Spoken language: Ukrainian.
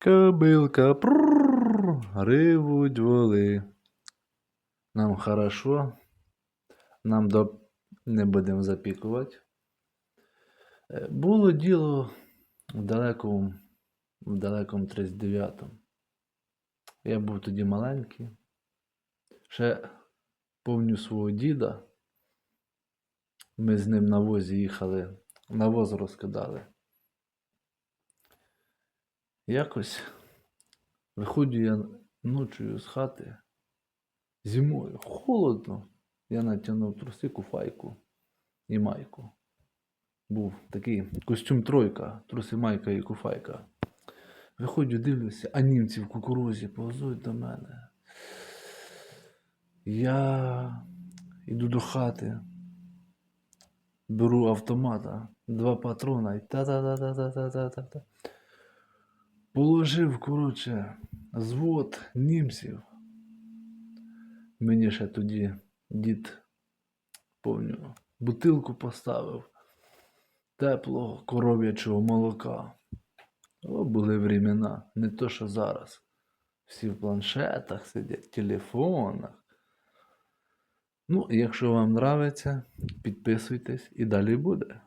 Кобилка прррр, ривуть воли. Нам хорошо. Нам до... не будемо запікувати. Було діло в далекому, в далекому 39-му. Я був тоді маленький. Ще помню свого діда. Ми з ним на возі їхали, навоз розкидали. Якось виходжу я ночою з хати. Зимою холодно. Я натягнув труси, куфайку і майку. Був такий костюм тройка, труси майка і куфайка. Виходжу, дивлюся, а німці в кукурузі повзуть до мене. Я йду до хати, беру автомата, два патрона і та-та-та-та-та-та-та-та. Положив, коротше, звод німців. Мені ще тоді дід, помню, бутилку поставив теплого коров'ячого молока. О, були времена, не то, що зараз. Всі в планшетах сидять, телефонах. Ну, якщо вам нравиться, підписуйтесь і далі буде.